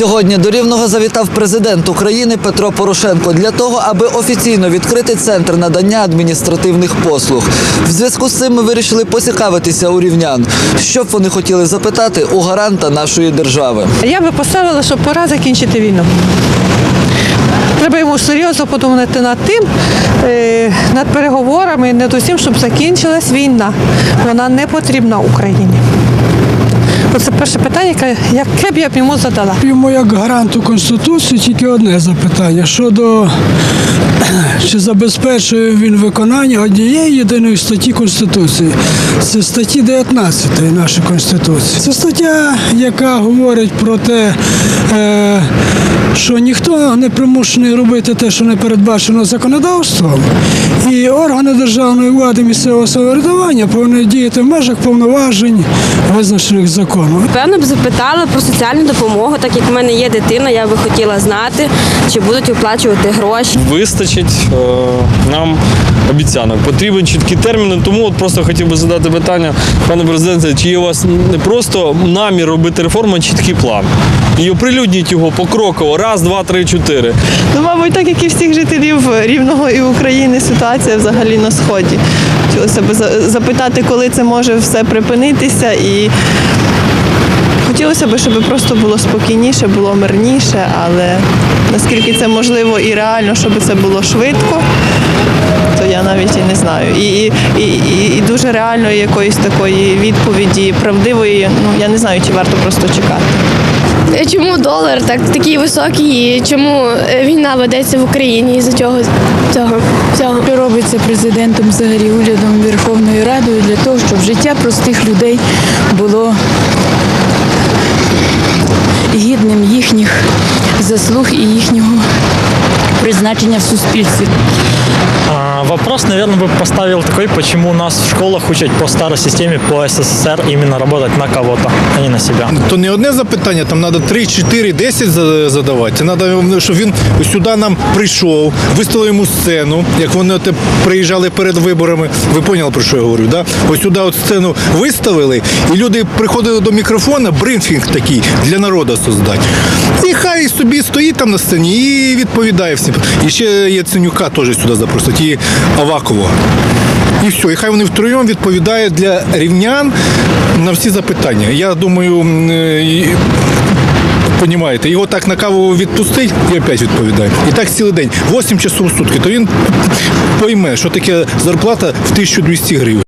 Сьогодні до Рівного завітав президент України Петро Порошенко для того, аби офіційно відкрити центр надання адміністративних послуг. В зв'язку з цим ми вирішили поцікавитися у рівнян, що б вони хотіли запитати у гаранта нашої держави. Я би поставила, що пора закінчити війну. Треба йому серйозно подумати над тим, е, над переговорами, над усім, щоб закінчилась війна. Вона не потрібна Україні. Оце перше питання, яке, яке б я б йому задала. Йому як гаранту Конституції тільки одне запитання щодо чи забезпечує він виконання однієї єдиної статті Конституції. Це статті 19 нашої Конституції. Це стаття, яка говорить про те, е, що ніхто не примушений робити те, що не передбачено законодавством, і органи державної влади місцевого самоврядування повинні діяти в межах повноважень, визначених законом. Певно б запитала про соціальну допомогу, так як в мене є дитина, я би хотіла знати, чи будуть виплачувати гроші. вистачить е, нам обіцянок. Потрібен чіткі терміни, тому от просто хотів би задати питання, пане президенте, чи є у вас не просто намір робити реформу, а чіткий план? І оприлюдніть його покроково, раз, два, три, чотири. Ну, мабуть, так як і всіх жителів Рівного і України, ситуація взагалі на сході. Хотілося б за- запитати, коли це може все припинитися, і хотілося б, щоб просто було спокійніше, було мирніше, але наскільки це можливо і реально, щоб це було швидко, то я навіть і не знаю. І, і, і, і, дуже реальної якоїсь такої відповіді правдивої, ну я не знаю, чи варто просто чекати. Чому долар так такий високий? І чому е, війна ведеться в Україні із-за цього цього всього? Що робиться президентом, взагалі урядом, Верховною Радою для того, щоб життя простих людей було гідним їхніх заслуг і їхнього призначення в суспільстві. А, Вопрос, наверное, бы поставил такой, почему у нас в школах учат по старой системе, по СССР, именно работать на кого-то, а не на себя. То не одне запитання, там треба 3, 4, 10 за- задавати. Це треба, щоб він сюди нам прийшов, виставив йому сцену, як вони от приїжджали перед виборами. Ви поняли, про що я говорю? Да? Ось сюди от сцену виставили, і люди приходили до мікрофона, брифінг такий для народу создати. І хай собі стоїть там на сцені і відповідає всім. І ще Яценюка теж сюди запросить, і Авакова. І все, і хай вони втроєм відповідають для рівнян на всі запитання. Я думаю, е, Понімаєте, його так на каву відпустить і опять відповідає. І так цілий день, 8 часов сутки, то він пойме, що таке зарплата в 1200 гривень.